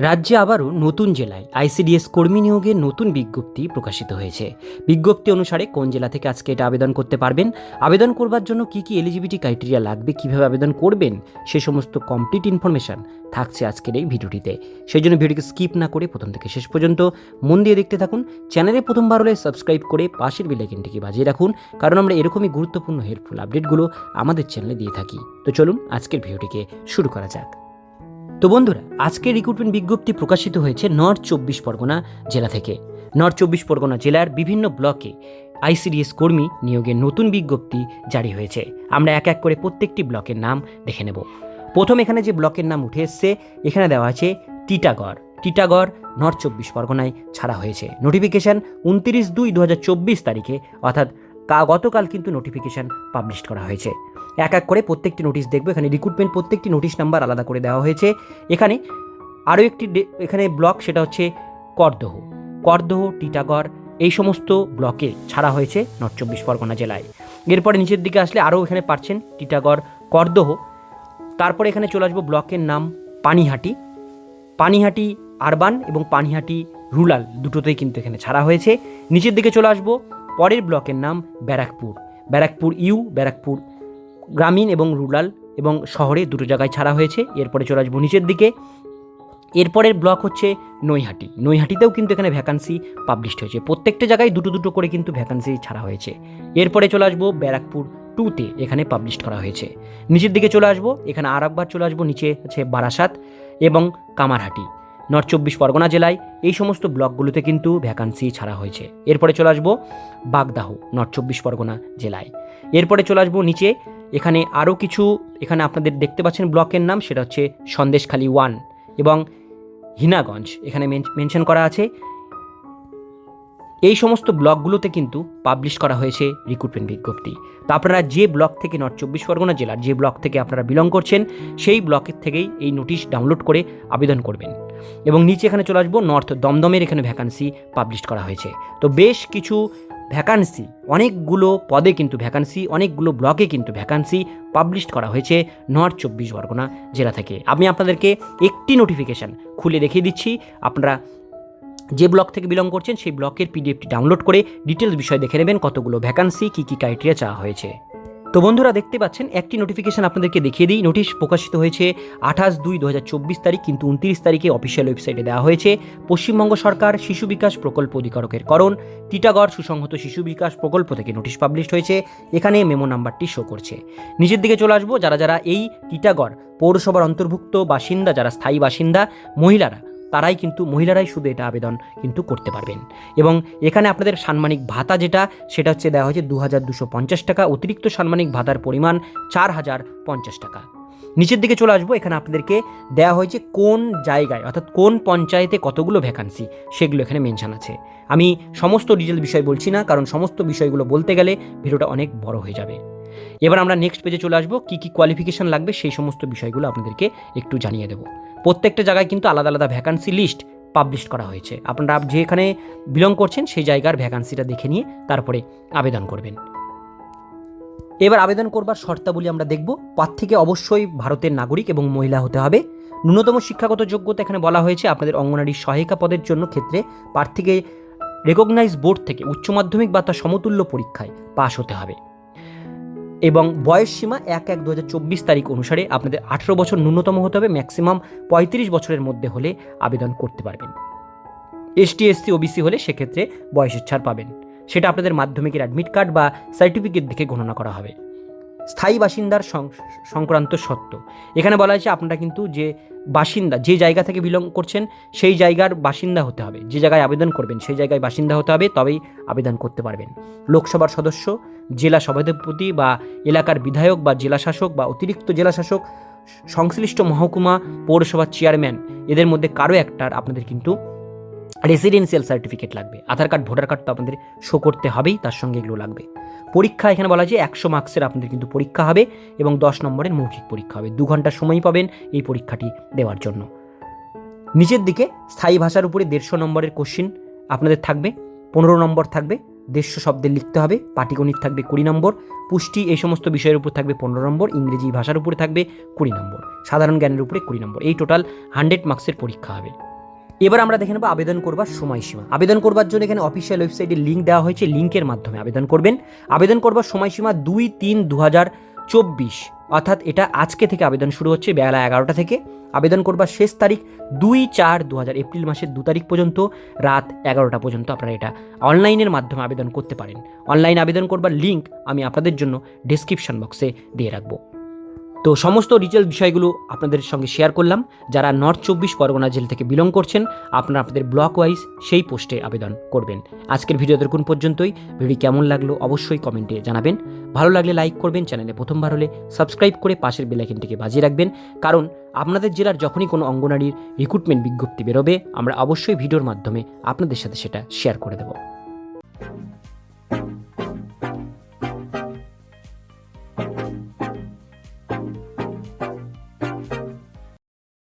রাজ্যে আবারও নতুন জেলায় আইসিডিএস কর্মী নিয়োগের নতুন বিজ্ঞপ্তি প্রকাশিত হয়েছে। বিজ্ঞপ্তি অনুসারে কোন জেলা থেকে আজকে এটা আবেদন করতে পারবেন? আবেদন করবার জন্য কি কি এলিজিবিলিটি ক্রাইটেরিয়া লাগবে? কীভাবে আবেদন করবেন? সে সমস্ত কমপ্লিট ইনফরমেশন থাকছে আজকের এই ভিডিওটিতে। সেই জন্য ভিডিওকে স্কিপ না করে প্রথম থেকে শেষ পর্যন্ত মন দিয়ে দেখতে থাকুন। চ্যানেলে প্রথমবার হলে সাবস্ক্রাইব করে পাশের বেলাইকেনটিকে বাজিয়ে রাখুন। কারণ আমরা এরকমই গুরুত্বপূর্ণ হেল্পফুল আপডেটগুলো আমাদের চ্যানেলে দিয়ে থাকি। তো চলুন আজকের ভিডিওটিকে শুরু করা যাক। তো বন্ধুরা, আজকের রিক্রুটমেন্ট বিজ্ঞপ্তি প্রকাশিত হয়েছে নর্থ চব্বিশ পরগনা জেলা থেকে। নর্থ চব্বিশ পরগনা জেলার বিভিন্ন ব্লকে আইসিডিএস কর্মী নিয়োগের নতুন বিজ্ঞপ্তি জারি হয়েছে। আমরা এক এক করে প্রত্যেকটি ব্লকের নাম দেখে নেব। প্রথম এখানে যে ব্লকের নাম উঠে এসছে, এখানে দেওয়া আছে টিটাগড়। টিটাগড় নর্থ চব্বিশ পরগনায় ছাড়া হয়েছে। নোটিফিকেশান উনত্রিশ দুই দু তারিখে, অর্থাৎ গতকাল কিন্তু নোটিফিকেশান পাবলিশ করা হয়েছে। এক এক করে প্রত্যেকটি নোটিশ দেখব। এখানে রিক্রুটমেন্ট প্রত্যেকটি নোটিশ নাম্বার আলাদা করে দেওয়া হয়েছে। এখানে আরও একটি এখানে ব্লক সেটা হচ্ছে করদহ। করদহ, টিটাগড়, এই সমস্ত ব্লকে ছাড়া হয়েছে নর্থ চব্বিশ পরগনা জেলায়। এরপরে নিচের দিকে আসলে আরও এখানে পাচ্ছেন টিটাগড়, করদহ। তারপরে এখানে চলে আসব ব্লকের নাম পানিহাটি। পানিহাটি আরবান এবং পানিহাটি রুরাল দুটোতেই কিন্তু এখানে ছাড়া হয়েছে। নিচের দিকে চলে আসব, পরের ব্লকের নাম ব্যারাকপুর। ব্যারাকপুর ইউ ব্যারাকপুর গ্রামীণ এবং রুরাল এবং শহরে দুটো জায়গায় ছাড়া হয়েছে। এরপরে চলে আসব নিচের দিকে। এরপরের ব্লক হচ্ছে নৈহাটি। নৈহাটিতেও কিন্তু এখানে ভ্যাকান্সি পাবলিশড হয়েছে। প্রত্যেকটা জায়গায় দুটো দুটো করে কিন্তু ভ্যাকান্সি ছাড়া হয়েছে। এরপরে চলে আসব ব্যারাকপুর টুতে এখানে পাবলিশ করা হয়েছে। নিচের দিকে চলে আসব, এখানে আর একবার চলে আসব, নিচে আছে বারাসাত এবং কামারহাটি। নর্থ চব্বিশ পরগনা জেলায় এই সমস্ত ব্লকগুলোতে কিন্তু ভ্যাকান্সি ছাড়া হয়েছে। এরপরে চলে আসব বাগদাহ, নর্থ চব্বিশ পরগনা জেলায়। এরপরে চলে আসব নিচে এখানে আরও কিছু, এখানে আপনাদের দেখতে পাচ্ছেন ব্লকের নাম, সেটা হচ্ছে সন্দেশখালী ওয়ান এবং হিনাগঞ্জ, এখানে মেনশন করা আছে। এই সমস্ত ব্লকগুলোতে কিন্তু পাবলিশ করা হয়েছে রিক্রুটমেন্ট বিজ্ঞপ্তি। তা আপনারা যে ব্লক থেকে নর্থ চব্বিশ পরগনা জেলার যে ব্লক থেকে আপনারা বিলং করছেন, সেই ব্লকের থেকেই এই নোটিশ ডাউনলোড করে আবেদন করবেন। এবং নিচে এখানে চলে আসব, নর্থ দমদমের এখানে ভ্যাকান্সি পাবলিশ করা হয়েছে। তো বেশ কিছু ভ্যাকান্সি। অনেকগুলো পদে কিন্তু ভ্যাকান্সি, অনেকগুলো ব্লকে কিন্তু ভ্যাকান্সি পাবলিশ করা হয়েছে নর্থ চব্বিশ পরগনা জেলা থেকে। আমি আপনাদেরকে একটি নোটিফিকেশান খুলে দেখিয়ে দিচ্ছি। আপনারা যে ব্লক থেকে বিলং করছেন, সেই ব্লকের পিডিএফটি ডাউনলোড করে ডিটেলস বিষয় দেখে নেবেন কতগুলো ভ্যাকান্সি, কী কী ক্রাইটেরিয়া চাওয়া হয়েছে। তো বন্ধুরা দেখতে পাচ্ছেন, একটি নোটিফিকেশন আপনাদেরকে দেখিয়ে দিই। নোটিশ প্রকাশিত হয়েছে আঠাশ দুই দু তারিখ কিন্তু উনত্রিশ তারিখে অফিসিয়াল ওয়েবসাইটে দেওয়া হয়েছে। পশ্চিমবঙ্গ সরকার শিশু বিকাশ প্রকল্প অধিকারকের করণ। টিটাগড় সুসংহত শিশু বিকাশ প্রকল্প থেকে নোটিশ পাবলিশ হয়েছে। এখানে মেমো নাম্বারটি শো করছে। নিচের দিকে চলে আসব, যারা যারা এই টিটাগড় পৌরসভার অন্তর্ভুক্ত বাসিন্দা, যারা স্থায়ী বাসিন্দা, মহিলারা তারাই কিন্তু মহিলারাই শুধু এটা আবেদন কিন্তু করতে পারবেন। এবং এখানে আপনাদের সাম্মানিক ভাতা যেটা, সেটা হচ্ছে দেওয়া হয়েছে দু হাজার দুশো পঞ্চাশ টাকা। অতিরিক্ত সাম্মানিক ভাতার পরিমাণ চার হাজার পঞ্চাশ টাকা। নিচের দিকে চলে আসব, এখানে আপনাদেরকে দেওয়া হয়েছে কোন জায়গায়, অর্থাৎ কোন পঞ্চায়েতে কতগুলো ভ্যাকান্সি সেগুলো এখানে মেনশন আছে। আমি সমস্ত ডিটেল বিষয় বলছি না, কারণ সমস্ত বিষয়গুলো বলতে গেলে ভিডিওটা অনেক বড় হয়ে যাবে। এবার আমরা নেক্সট পেজে চলে আসব, কী কী কোয়ালিফিকেশান লাগবে সেই সমস্ত বিষয়গুলো আপনাদেরকে একটু জানিয়ে দেবো। প্রত্যেকটা জায়গায় কিন্তু আলাদা আলাদা ভ্যাকান্সি লিস্ট পাবলিশ করা হয়েছে। আপনারা যেখানে বিলং করছেন সেই জায়গার ভ্যাকান্সিটা দেখে নিয়ে তারপরে আবেদন করবেন। এবার আবেদন করবার শর্তাবলী আমরা দেখব। প্রার্থীকে অবশ্যই ভারতের নাগরিক এবং মহিলা হতে হবে। ন্যূনতম শিক্ষাগত যোগ্যতা এখানে বলা হয়েছে। আপনাদের অঙ্গনারী সহায়িকা পদের জন্য ক্ষেত্রে প্রার্থীকে রেকগনাইজ বোর্ড থেকে উচ্চ মাধ্যমিক বা তার সমতুল্য পরীক্ষায় পাশ হতে হবে। এবং বয়স সীমা এক এক দু তারিখ অনুসারে আপনাদের আঠেরো বছর ন্যূনতম হতে হবে ম্যাক্সিমাম পঁয়ত্রিশ বছরের মধ্যে হলে আবেদন করতে পারবেন। এসটি, এসসি, ওবিসি হলে সেক্ষেত্রে বয়সের ছাড় পাবেন। সেটা আপনাদের মাধ্যমিকের অ্যাডমিট কার্ড বা সার্টিফিকেট দেখে গণনা করা হবে। স্থায়ী বাসিন্দার সংক্রান্ত সত্য এখানে বলা হয়েছে আপনারা কিন্তু যে বাসিন্দা, যে জায়গা থেকে বিলং করছেন, সেই জায়গার বাসিন্দা হতে হবে। যে জায়গায় আবেদন করবেন, সেই জায়গায় বাসিন্দা হতে হবে, তবেই আবেদন করতে পারবেন। লোকসভার সদস্য জেলা সভাধিপতি বা এলাকার বিধায়ক বা জেলা শাসক বা অতিরিক্ত জেলা শাসক, সংশ্লিষ্ট মহকুমা পৌরসভার চেয়ারম্যান, এদের মধ্যে কারও একটার আপনাদের কিন্তু রেসিডেন্সিয়াল সার্টিফিকেট লাগবে। আধার কার্ড, ভোটার কার্ড তো আপনাদের শো করতে হবেই, তার সঙ্গে এগুলো লাগবে। পরীক্ষা এখানে বলা যায় একশো মার্কসের আপনাদের কিন্তু পরীক্ষা হবে এবং দশ নম্বরের মৌখিক পরীক্ষা হবে। দু ঘণ্টা সময় পাবেন এই পরীক্ষাটি দেওয়ার জন্য। নিচের দিকে স্থায়ী ভাষার উপরে দেড়শো নম্বরের কোশ্চিন আপনাদের থাকবে, পনেরো নম্বর থাকবে। দেড়শো শব্দে লিখতে হবে, পাটিগণিত থাকবে কুড়ি নম্বর, পুষ্টি এই সমস্ত বিষয়ের উপর থাকবে পনেরো নম্বর, ইংরেজি ভাষার উপরে থাকবে কুড়ি নম্বর, সাধারণ জ্ঞানের উপরে কুড়ি নম্বর, এই টোটাল হান্ড্রেড মার্কসের পরীক্ষা হবে। এবার আমরা দেখে নেব আবেদন করবার সময়সীমা। আবেদন করবার জন্য এখানে অফিসিয়াল ওয়েবসাইটে লিঙ্ক দেওয়া হয়েছে লিঙ্কের মাধ্যমে আবেদন করবেন। আবেদন করবার সময়সীমা দুই তিন দু হাজার চব্বিশ। অর্থাৎ এটা আজকে থেকে আবেদন শুরু হচ্ছে বেলা এগারোটা থেকে। আবেদন করবার শেষ তারিখ দুই চার দু হাজার এপ্রিল মাসের দু তারিখ পর্যন্ত, রাত এগারোটা পর্যন্ত আপনারা এটা অনলাইনের মাধ্যমে আবেদন করতে পারেন। অনলাইন আবেদন করবার লিঙ্ক আমি আপনাদের জন্য ডেসক্রিপশন বক্সে দিয়ে রাখব। তো সমস্ত ডিটেল বিষয়গুলো আপনাদের সঙ্গে শেয়ার করলাম। যারা নর্থ চব্বিশ পরগনা জেল থেকে বিলং করছেন, আপনারা আপনাদের ব্লক ওয়াইজ সেই পোস্টে আবেদন করবেন। আজকের ভিডিও দেখুন পর্যন্তই। ভিডিও কেমন লাগল অবশ্যই কমেন্টে জানাবেন। ভালো লাগলে লাইক করবেন চ্যানেলে প্রথমবার হলে সাবস্ক্রাইব করে পাশের বেলাইকনটিকে বাজিয়ে রাখবেন। কারণ আপনাদের জেলার যখনই কোনো অঙ্গনারীর রিক্রুটমেন্ট বিজ্ঞপ্তি বেরোবে, আমরা অবশ্যই ভিডিওর মাধ্যমে আপনাদের সাথে সেটা শেয়ার করে দেবো।